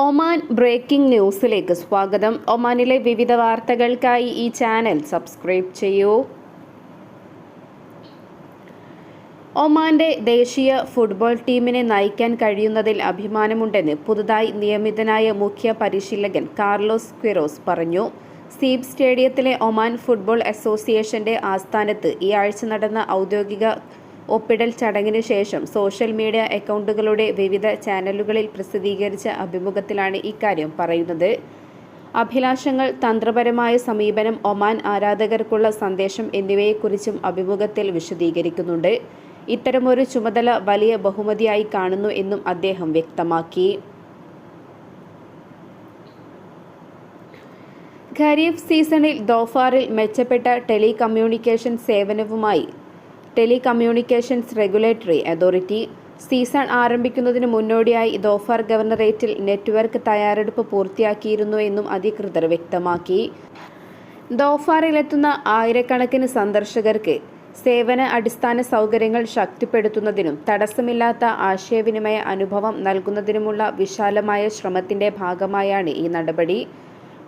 Oman breaking ന്യൂസിലേക്ക് സ്വാഗതം. ഒമാനിലെ വിവിധ വാർത്തകൾക്കായി ഈ ചാനൽ സബ്സ്ക്രൈബ് ചെയ്യൂ. ഒമാന്റെ ദേശീയ ഫുട്ബോൾ ടീമിനെ നയിക്കാൻ കഴിയുന്നതിൽ അഭിമാനമുണ്ടെന്ന് പുതുതായി നിയമിതനായ മുഖ്യ പരിശീലകൻ കാർലോസ് ക്വിറോസ് പറഞ്ഞു. സീബ് സ്റ്റേഡിയത്തിലെ ഒമാൻ ഫുട്ബോൾ അസോസിയേഷന്റെ ആസ്ഥാനത്ത് ഈ ആഴ്ച നടന്ന ഔദ്യോഗിക ഒപ്പിടൽ ചടങ്ങിന് ശേഷം സോഷ്യൽ മീഡിയ അക്കൗണ്ടുകളുടെ വിവിധ ചാനലുകളിൽ പ്രസിദ്ധീകരിച്ച അഭിമുഖത്തിലാണ് ഇക്കാര്യം പറയുന്നത്. അഭിലാഷങ്ങൾ തന്ത്രപരമായ സമീപനം ഒമാൻ ആരാധകർക്കുള്ള സന്ദേശം എന്നിവയെക്കുറിച്ചും അഭിമുഖത്തിൽ വിശദീകരിക്കുന്നുണ്ട്. ഇത്തരമൊരു ചുമതല വലിയ ബഹുമതിയായി കാണുന്നു എന്നും അദ്ദേഹം വ്യക്തമാക്കി. ഖരീഫ് സീസണിൽ ദോഫാറിൽ മെച്ചപ്പെട്ട ടെലികമ്മ്യൂണിക്കേഷൻ സേവനവുമായി ടെലികമ്മ്യൂണിക്കേഷൻസ് റെഗുലേറ്ററി അതോറിറ്റി സീസൺ ആരംഭിക്കുന്നതിന് മുന്നോടിയായി ദോഫാർ ഗവർണറേറ്റിൽ നെറ്റ്വർക്ക് തയ്യാറെടുപ്പ് പൂർത്തിയാക്കിയിരുന്നു എന്നും അധികൃതർ വ്യക്തമാക്കി. ദോഫാറിലെത്തുന്ന ആയിരക്കണക്കിന് സന്ദർശകർക്ക് സേവന അടിസ്ഥാന സൗകര്യങ്ങൾ ശക്തിപ്പെടുത്തുന്നതിനും തടസ്സമില്ലാത്ത ആശയവിനിമയ അനുഭവം നൽകുന്നതിനുമുള്ള വിശാലമായ ശ്രമത്തിന്റെ ഭാഗമായാണ് ഈ നടപടി.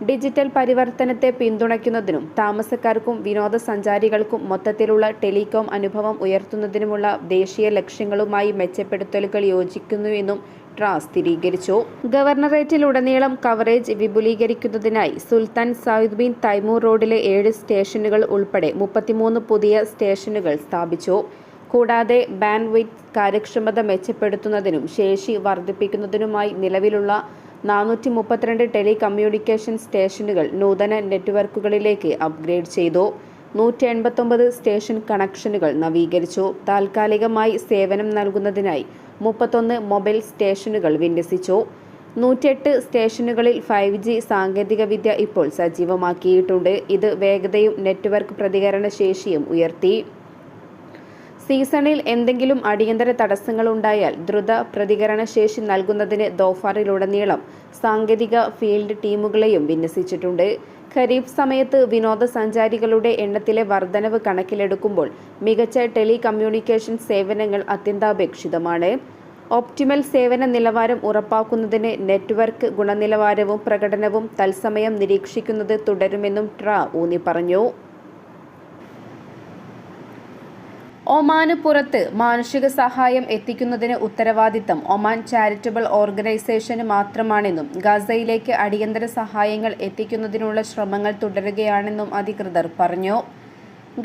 ഡിജിറ്റൽ പരിവർത്തനത്തെ പിന്തുണയ്ക്കുന്നതിനും താമസക്കാർക്കും വിനോദസഞ്ചാരികൾക്കും മൊത്തത്തിലുള്ള ടെലികോം അനുഭവം ഉയർത്തുന്നതിനുമുള്ള ദേശീയ ലക്ഷ്യങ്ങളുമായി മെച്ചപ്പെടുത്തലുകൾ യോജിക്കുന്നുവെന്നും ട്രാ സ്ഥിരീകരിച്ചു. ഗവർണറേറ്റിലുടനീളം കവറേജ് വിപുലീകരിക്കുന്നതിനായി സുൽത്താൻ സയ്യിദ് ബിൻ തൈമൂർ റോഡിലെ ഏഴ് സ്റ്റേഷനുകൾ ഉൾപ്പെടെ മുപ്പത്തിമൂന്ന് പുതിയ സ്റ്റേഷനുകൾ സ്ഥാപിച്ചു. കൂടാതെ ബാൻഡ്വിഡ്ത്ത് കാര്യക്ഷമത മെച്ചപ്പെടുത്തുന്നതിനും ശേഷി വർദ്ധിപ്പിക്കുന്നതിനുമായി നിലവിലുള്ള നാനൂറ്റി മുപ്പത്തിരണ്ട് ടെലികമ്മ്യൂണിക്കേഷൻ സ്റ്റേഷനുകൾ നൂതന നെറ്റ്വർക്കുകളിലേക്ക് അപ്ഗ്രേഡ് ചെയ്തു. നൂറ്റി എൺപത്തൊമ്പത് സ്റ്റേഷൻ കണക്ഷനുകൾ നവീകരിച്ചു. താൽക്കാലികമായി സേവനം നൽകുന്നതിനായി മുപ്പത്തൊന്ന് മൊബൈൽ സ്റ്റേഷനുകൾ വിന്യസിച്ചു. നൂറ്റിയെട്ട് സ്റ്റേഷനുകളിൽ ഫൈവ് ജി സാങ്കേതികവിദ്യ ഇപ്പോൾ സജീവമാക്കിയിട്ടുണ്ട്. ഇത് വേഗതയും നെറ്റ്വർക്ക് പ്രതികരണ ശേഷിയും ഉയർത്തി. സീസണിൽ എന്തെങ്കിലും അടിയന്തര തടസ്സങ്ങളുണ്ടായാൽ ദ്രുത പ്രതികരണശേഷി നൽകുന്നതിന് ദോഫാറിലുടനീളം സാങ്കേതിക ഫീൽഡ് ടീമുകളെയും വിന്യസിച്ചിട്ടുണ്ട്. ഖരീഫ് സമയത്ത് വിനോദസഞ്ചാരികളുടെ എണ്ണത്തിലെ വർധനവ് കണക്കിലെടുക്കുമ്പോൾ മികച്ച ടെലികമ്മ്യൂണിക്കേഷൻ സേവനങ്ങൾ അത്യന്താപേക്ഷിതമാണ്. ഓപ്റ്റിമൽ സേവന നിലവാരം ഉറപ്പാക്കുന്നതിന് നെറ്റ്വർക്ക് ഗുണനിലവാരവും പ്രകടനവും തത്സമയം നിരീക്ഷിക്കുന്നത് തുടരുമെന്നും ട്രാ ഊന്നി പറഞ്ഞു ഒമാന് പുറത്ത് മാനുഷിക സഹായം എത്തിക്കുന്നതിന് ഉത്തരവാദിത്തം ഒമാൻ ചാരിറ്റബിൾ ഓർഗനൈസേഷന് മാത്രമാണെന്നും ഗസയിലേക്ക് അടിയന്തര സഹായങ്ങൾ എത്തിക്കുന്നതിനുള്ള ശ്രമങ്ങൾ തുടരുകയാണെന്നും അധികൃതർ പറഞ്ഞു.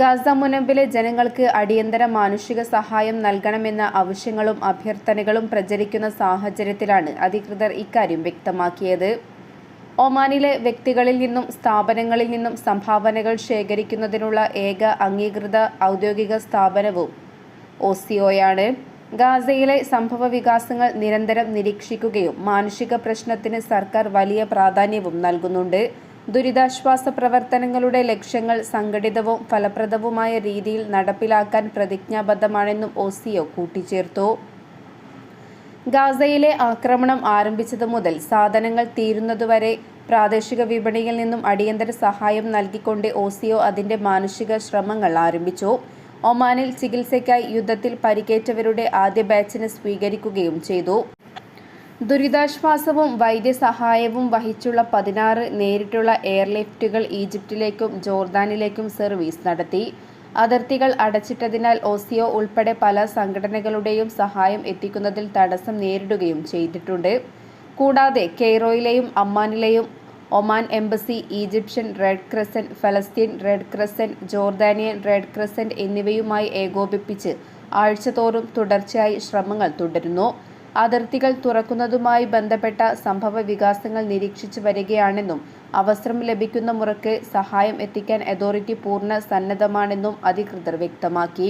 ഗാസ മുനമ്പിലെ ജനങ്ങൾക്ക് അടിയന്തര മാനുഷിക സഹായം നൽകണമെന്ന ആവശ്യങ്ങളും അഭ്യർത്ഥനകളും പ്രചരിക്കുന്ന സാഹചര്യത്തിലാണ് അധികൃതർ ഇക്കാര്യം വ്യക്തമാക്കിയത്. ഒമാനിലെ വ്യക്തികളിൽ നിന്നും സ്ഥാപനങ്ങളിൽ നിന്നും സംഭാവനകൾ ശേഖരിക്കുന്നതിനുള്ള ഏക അംഗീകൃത ഔദ്യോഗിക സ്ഥാപനവും ഒസിഒയാണ് ഗാസയിലെ സംഭവ വികാസങ്ങൾ നിരന്തരം നിരീക്ഷിക്കുകയും മാനുഷിക പ്രശ്നത്തിന് സർക്കാർ വലിയ പ്രാധാന്യവും നൽകുന്നുണ്ട്. ദുരിതാശ്വാസ പ്രവർത്തനങ്ങളുടെ ലക്ഷ്യങ്ങൾ സംഘടിതവും ഫലപ്രദവുമായ രീതിയിൽ നടപ്പിലാക്കാൻ പ്രതിജ്ഞാബദ്ധമാണെന്നും ഒസിഒ കൂട്ടിച്ചേർത്തു. ഗാസയിലെ ആക്രമണം ആരംഭിച്ചതു മുതൽ സാധനങ്ങൾ തീരുന്നതുവരെ പ്രാദേശിക വിപണിയിൽ നിന്നും അടിയന്തര സഹായം നൽകിക്കൊണ്ട് ഓസിയോ അതിന്റെ മാനുഷിക ശ്രമങ്ങൾ ആരംഭിച്ചു. ഒമാനിൽ ചികിത്സയ്ക്കായി യുദ്ധത്തിൽ പരിക്കേറ്റവരുടെ ആദ്യ ബാച്ചിന് സ്വീകരിക്കുകയും ചെയ്തു. ദുരിതാശ്വാസവും വൈദ്യസഹായവും വഹിച്ചുള്ള പതിനാറ് നേരിട്ടുള്ള എയർലിഫ്റ്റുകൾ ഈജിപ്തിലേക്കും ജോർദാനിലേക്കും സർവീസ് നടത്തി. അതിർത്തികൾ അടച്ചിട്ടതിനാൽ ഒസിഒ ഉൾപ്പെടെ പല സംഘടനകളുടെയും സഹായം എത്തിക്കുന്നതിൽ തടസ്സം നേരിടുകയും ചെയ്തിട്ടുണ്ട്. കൂടാതെ കെയ്റോയിലെയും അമ്മാനിലെയും Oman embassy Egyptian red crescent ഫലസ്തീൻ red crescent Jordanian red crescent എന്നിവയുമായി ഏകോപിപ്പിച്ച് ആഴ്ചതോറും തുടർച്ചയായി ശ്രമങ്ങൾ തുടരുന്നു. അതിർത്തികൾ തുറക്കുന്നതുമായി ബന്ധപ്പെട്ട സംഭവ വികാസങ്ങൾ നിരീക്ഷിച്ചു വരികയാണെന്നും അവസരം ലഭിക്കുന്ന മുറയ്ക്ക് സഹായം എത്തിക്കാൻ അതോറിറ്റി പൂർണ സന്നദ്ധമാണെന്നും അധികൃതർ വ്യക്തമാക്കി.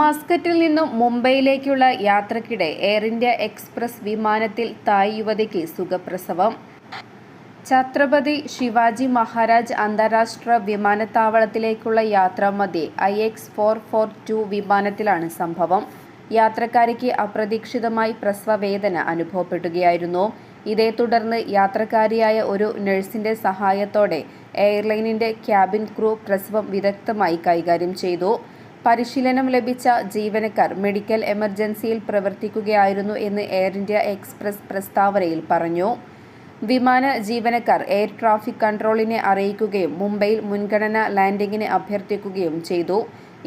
മസ്കറ്റിൽ നിന്നും മുംബൈയിലേക്കുള്ള യാത്രക്കിടെ എയർ ഇന്ത്യ എക്സ്പ്രസ് വിമാനത്തിൽ തായ് യുവതിക്ക് സുഖപ്രസവം. ഛത്രപതി ശിവാജി മഹാരാജ് അന്താരാഷ്ട്ര വിമാനത്താവളത്തിലേക്കുള്ള യാത്രാമധ്യേ I X four four two വിമാനത്തിലാണ് സംഭവം. യാത്രക്കാരിക്ക് അപ്രതീക്ഷിതമായി പ്രസവവേദന അനുഭവപ്പെടുകയായിരുന്നു. ഇതേ തുടർന്ന് യാത്രക്കാരിയായ ഒരു നഴ്സിന്റെ സഹായത്തോടെ എയർലൈനിന്റെ ക്യാബിൻ ക്രൂ പ്രസവം വിദഗ്ധമായി കൈകാര്യം ചെയ്തു. പരിശീലനം ലഭിച്ച ജീവനക്കാർ മെഡിക്കൽ എമർജൻസിയിൽ പ്രവർത്തിക്കുകയായിരുന്നു എന്ന് എയർ ഇന്ത്യ എക്സ്പ്രസ് പ്രസ്താവനയിൽ പറഞ്ഞു. വിമാന ജീവനക്കാർ എയർ ട്രാഫിക് കൺട്രോളിനെ അറിയിക്കുകയും മുംബൈയിൽ മുൻഗണന ലാൻഡിങ്ങിന് അഭ്യർത്ഥിക്കുകയും ചെയ്തു.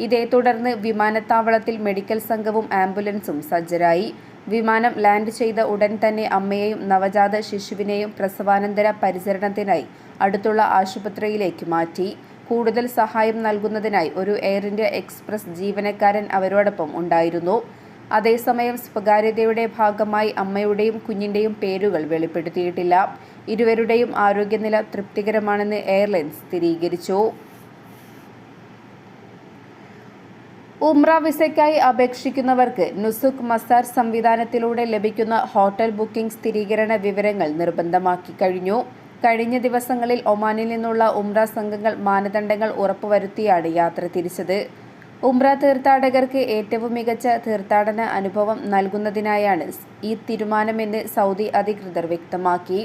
ഇതേ തുടർന്ന് വിമാനത്താവളത്തിൽ മെഡിക്കൽ സംഘവും ആംബുലൻസും സജ്ജരായി. വിമാനം ലാൻഡ് ചെയ്ത ഉടൻ തന്നെ അമ്മയെയും നവജാത ശിശുവിനെയും പ്രസവാനന്തര പരിചരണത്തിനായി അടുത്തുള്ള ആശുപത്രിയിലേക്ക് മാറ്റി. കൂടുതൽ സഹായം നൽകുന്നതിനായി ഒരു എയർ ഇന്ത്യ എക്സ്പ്രസ് ജീവനക്കാരൻ അവരോടൊപ്പം ഉണ്ടായിരുന്നു. അതേസമയം സ്വകാര്യതയുടെ ഭാഗമായി അമ്മയുടെയും കുഞ്ഞിന്റെയും പേരുകൾ വെളിപ്പെടുത്തിയിട്ടില്ല. ഇരുവരുടെയും ആരോഗ്യനില തൃപ്തികരമാണെന്ന് എയർലൈൻസ് സ്ഥിരീകരിച്ചു. ഉംറ വിസയ്ക്കായി അപേക്ഷിക്കുന്നവർക്ക് നുസുഖ് മസാർ സംവിധാനത്തിലൂടെ ലഭിക്കുന്ന ഹോട്ടൽ ബുക്കിംഗ് സ്ഥിരീകരണ വിവരങ്ങൾ നിർബന്ധമാക്കി കഴിഞ്ഞു. കഴിഞ്ഞ ദിവസങ്ങളിൽ ഒമാനിൽ നിന്നുള്ള ഉംറ സംഘങ്ങൾ മാനദണ്ഡങ്ങൾ ഉറപ്പുവരുത്തിയാണ് യാത്ര തിരിച്ചത്. ഉംറ തീർത്ഥാടകർക്ക് ഏറ്റവും മികച്ച തീർത്ഥാടന അനുഭവം നൽകുന്നതിനായാണ് ഈ തീരുമാനമെന്ന് സൗദി അധികൃതർ വ്യക്തമാക്കി.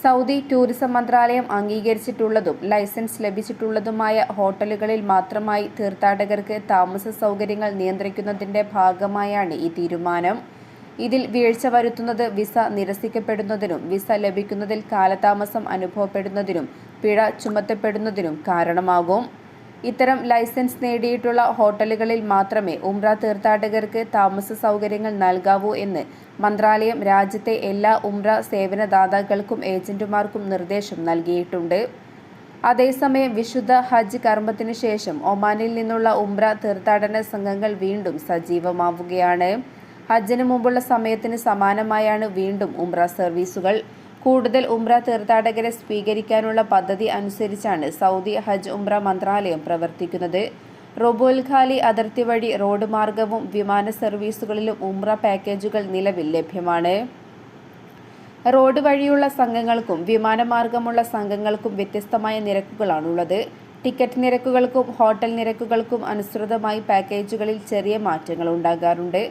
സൗദി ടൂറിസം മന്ത്രാലയം അംഗീകരിച്ചിട്ടുള്ളതും ലൈസൻസ് ലഭിച്ചിട്ടുള്ളതുമായ ഹോട്ടലുകളിൽ മാത്രമായി തീർത്ഥാടകർക്ക് താമസ സൗകര്യങ്ങൾ നിയന്ത്രിക്കുന്നതിന്റെ ഭാഗമായാണ് ഈ തീരുമാനം. ഇതിൽ വീഴ്ച വരുത്തുന്നത് വിസ നിരസിക്കപ്പെടുന്നതിനും വിസ ലഭിക്കുന്നതിൽ കാലതാമസം അനുഭവപ്പെടുന്നതിനും പിഴ ചുമത്തപ്പെടുന്നതിനും കാരണമാകും. ഇത്തരം ലൈസൻസ് നേടിയിട്ടുള്ള ഹോട്ടലുകളിൽ മാത്രമേ ഉംറ തീർത്ഥാടകർക്ക് താമസ സൗകര്യങ്ങൾ നൽകാവൂ എന്ന് മന്ത്രാലയം രാജ്യത്തെ എല്ലാ ഉംറ സേവനദാതാക്കൾക്കും ഏജന്റുമാർക്കും നിർദ്ദേശം നൽകിയിട്ടുണ്ട്. അതേസമയം വിശുദ്ധ ഹജ്ജ് കർമ്മത്തിനു ശേഷം ഒമാനിൽ നിന്നുള്ള ഉംറ തീർത്ഥാടന സംഘങ്ങൾ വീണ്ടും സജീവമാവുകയാണ്. ഹജ്ജിന് മുമ്പുള്ള സമയത്തിന് സമാനമായാണ് വീണ്ടും ഉംറ സർവീസുകൾ. കൂടുതൽ ഉംറ തീർത്ഥാടകരെ സ്വീകരിക്കാനുള്ള പദ്ധതി അനുസരിച്ചാണ് സൗദി ഹജ്ജ് ഉംറ മന്ത്രാലയം പ്രവർത്തിക്കുന്നത്. റൊബോൽ ഖാലി അതിർത്തി വഴി റോഡ് മാർഗവും വിമാന സർവീസുകളിലും ഉംറ പാക്കേജുകൾ നിലവിൽ ലഭ്യമാണ്. റോഡ് വഴിയുള്ള സംഘങ്ങൾക്കും വിമാനമാർഗമുള്ള സംഘങ്ങൾക്കും വ്യത്യസ്തമായ നിരക്കുകളാണുള്ളത്. ടിക്കറ്റ് നിരക്കുകൾക്കും ഹോട്ടൽ നിരക്കുകൾക്കും അനുസൃതമായി പാക്കേജുകളിൽ ചെറിയ മാറ്റങ്ങൾ ഉണ്ടാകാറുണ്ട്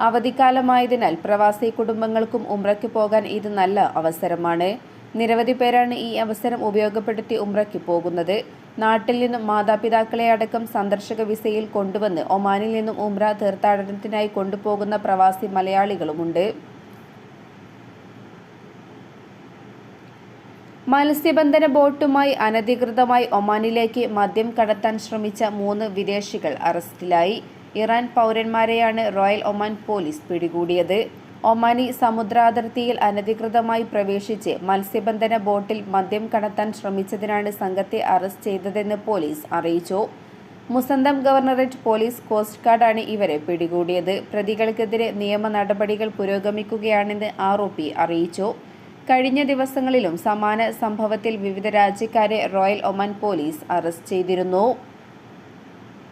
അവധിക്കാലമായതിനാൽ പ്രവാസി കുടുംബങ്ങൾക്കും ഉംറയ്ക്ക് പോകാൻ ഇത് നല്ല അവസരമാണ്. നിരവധി പേരാണ് ഈ അവസരം ഉപയോഗപ്പെടുത്തി ഉംറയ്ക്ക് പോകുന്നത്. നാട്ടിൽ നിന്നും മാതാപിതാക്കളെ അടക്കം സന്ദർശക വിസയിൽ കൊണ്ടുവന്ന് ഒമാനിൽ നിന്നും ഉംറ തീർത്ഥാടനത്തിനായി കൊണ്ടുപോകുന്ന പ്രവാസി മലയാളികളുമുണ്ട്. മത്സ്യബന്ധന ബോട്ടുമായി അനധികൃതമായി ഒമാനിലേക്ക് മദ്യം കടത്താൻ ശ്രമിച്ച മൂന്ന് വിദേശികൾ അറസ്റ്റിലായി. ഇറാൻ പൗരന്മാരെയാണ് റോയൽ ഒമാൻ പോലീസ് പിടികൂടിയത്. ഒമാനി സമുദ്രാതിർത്തിയിൽ അനധികൃതമായി പ്രവേശിച്ച് മത്സ്യബന്ധന ബോട്ടിൽ മദ്യം കടത്താൻ ശ്രമിച്ചതിനാണ് സംഘത്തെ അറസ്റ്റ് ചെയ്തതെന്ന് പോലീസ് അറിയിച്ചു. മുസന്തം ഗവർണറേറ്റ് പോലീസ് കോസ്റ്റ് ഗാർഡാണ് ഇവരെ പിടികൂടിയത്. പ്രതികൾക്കെതിരെ നിയമ നടപടികൾ പുരോഗമിക്കുകയാണെന്ന് ആരോപി അറിയിച്ചു. കഴിഞ്ഞ ദിവസങ്ങളിലും സമാന സംഭവത്തിൽ വിവിധ രാജ്യക്കാരെ റോയൽ ഒമാൻ പോലീസ് അറസ്റ്റ് ചെയ്തിരുന്നു.